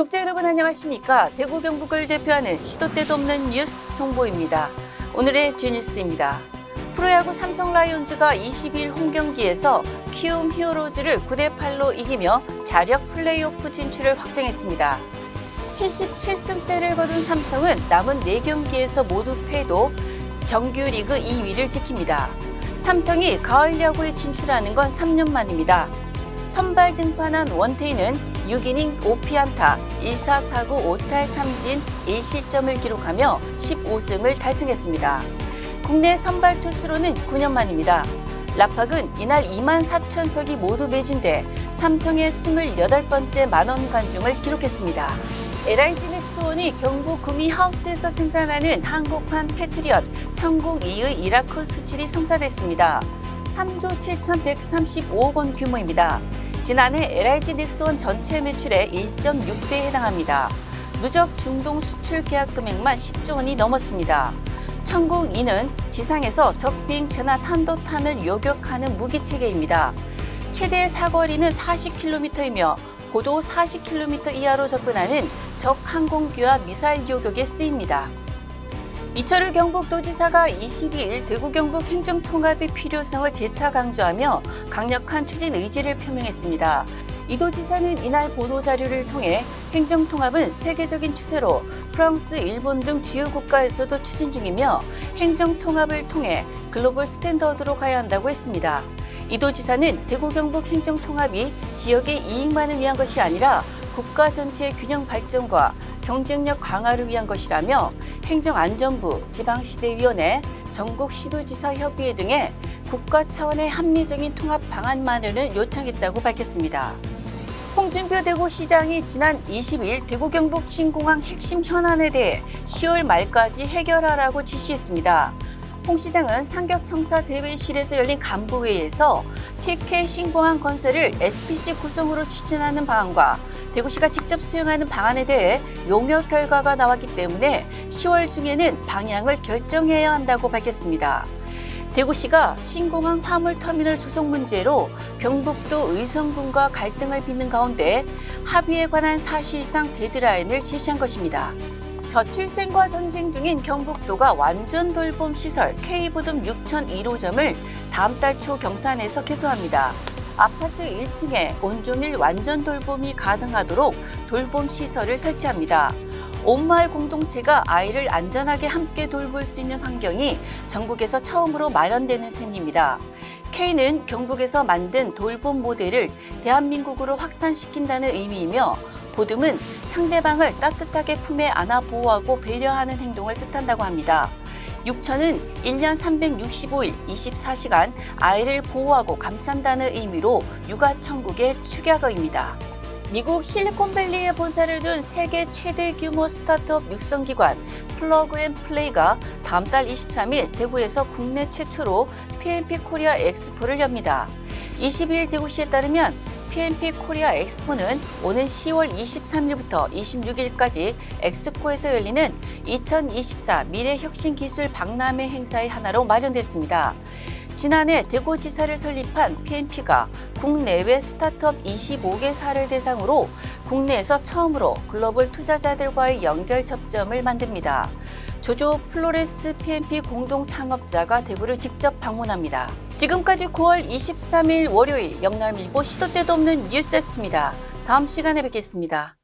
구독자 여러분 안녕하십니까? 대구 경북을 대표하는 시도 때도 없는 뉴스 송보입니다. 오늘의 G뉴스입니다. 프로야구 삼성 라이온즈가 22일 홈경기에서 키움 히어로즈를 9대 8로 이기며 자력 플레이오프 진출을 확정했습니다. 77승째를 거둔 삼성은 남은 4경기에서 모두 패도 정규리그 2위를 지킵니다. 삼성이 가을 야구에 진출하는 건 3년 만입니다. 선발 등판한 원태인은 6이닝 5피안타, 1사사구 5탈 3진 1실점을 기록하며 15승을 달성했습니다. 국내 선발 투수로는 9년 만입니다. 라팍은 이날 2만 4천석이 모두 매진돼 삼성의 28번째 만원 관중을 기록했습니다. LIG 넥스원이 경북 구미 하우스에서 생산하는 한국판 패트리엇 천국 2의 이라크 수출이 성사됐습니다. 3조 7,135억 원 규모입니다. 지난해 LIG 넥스원 전체 매출의 1.6배에 해당합니다. 누적 중동 수출 계약 금액만 10조 원이 넘었습니다. 천국 2는 지상에서 적비행체나 탄도탄을 요격하는 무기 체계입니다. 최대 사거리는 40km이며 고도 40km 이하로 접근하는 적 항공기와 미사일 요격에 쓰입니다. 이철우 경북도지사가 22일 대구 경북 행정 통합의 필요성을 재차 강조하며 강력한 추진 의지를 표명했습니다. 이 도지사는 이날 보도 자료를 통해 행정 통합은 세계적인 추세로 프랑스, 일본 등 주요 국가에서도 추진 중이며 행정 통합을 통해 글로벌 스탠더드로 가야 한다고 했습니다. 이 도 지사는 대구 경북 행정 통합이 지역의 이익만을 위한 것이 아니라 국가 전체의 균형 발전과 경쟁력 강화를 위한 것이라며 행정안전부, 지방시대위원회, 전국시도지사 협의회 등의 국가 차원의 합리적인 통합 방안 마련을 요청했다고 밝혔습니다. 홍준표 대구시장이 지난 20일 대구 경북 신공항 핵심 현안에 대해 10월 말까지 해결하라고 지시했습니다. 홍 시장은 상격청사 대회실에서 열린 간부회의에서 TK 신공항 건설을 SPC 구성으로 추진하는 방안과 대구시가 직접 수용하는 방안에 대해 용역 결과가 나왔기 때문에 10월 중에는 방향을 결정해야 한다고 밝혔습니다. 대구시가 신공항 화물터미널 조성 문제로 경북도 의성군과 갈등을 빚는 가운데 합의에 관한 사실상 데드라인을 제시한 것입니다. 저출생과 전쟁 중인 경북도가 완전 돌봄 시설 K부듬 6,001호점을 다음 달 초 경산에서 개소합니다. 아파트 1층에 온종일 완전 돌봄이 가능하도록 돌봄 시설을 설치합니다. 온 마을 공동체가 아이를 안전하게 함께 돌볼 수 있는 환경이 전국에서 처음으로 마련되는 셈입니다. K는 경북에서 만든 돌봄 모델을 대한민국으로 확산시킨다는 의미이며 보듬은 상대방을 따뜻하게 품에 안아 보호하고 배려하는 행동을 뜻한다고 합니다. 6천은 1년 365일 24시간 아이를 보호하고 감싼다는 의미로 육아 천국의 축약어입니다. 미국 실리콘밸리에 본사를 둔 세계 최대 규모 스타트업 육성기관 플러그앤플레이가 다음 달 23일 대구에서 국내 최초로 PNP 코리아 엑스포를 엽니다. 22일 대구시에 따르면 PNP 코리아 엑스포는 오는 10월 23일부터 26일까지 엑스코에서 열리는 2024 미래혁신기술 박람회 행사의 하나로 마련됐습니다. 지난해 대구지사를 설립한 PNP가 국내외 스타트업 25개 사를 대상으로 국내에서 처음으로 글로벌 투자자들과의 연결 접점을 만듭니다. 조조 플로레스 PNP 공동 창업자가 대구를 직접 방문합니다. 지금까지 9월 23일 월요일 영남일보 시도 때도 없는 뉴스였습니다. 다음 시간에 뵙겠습니다.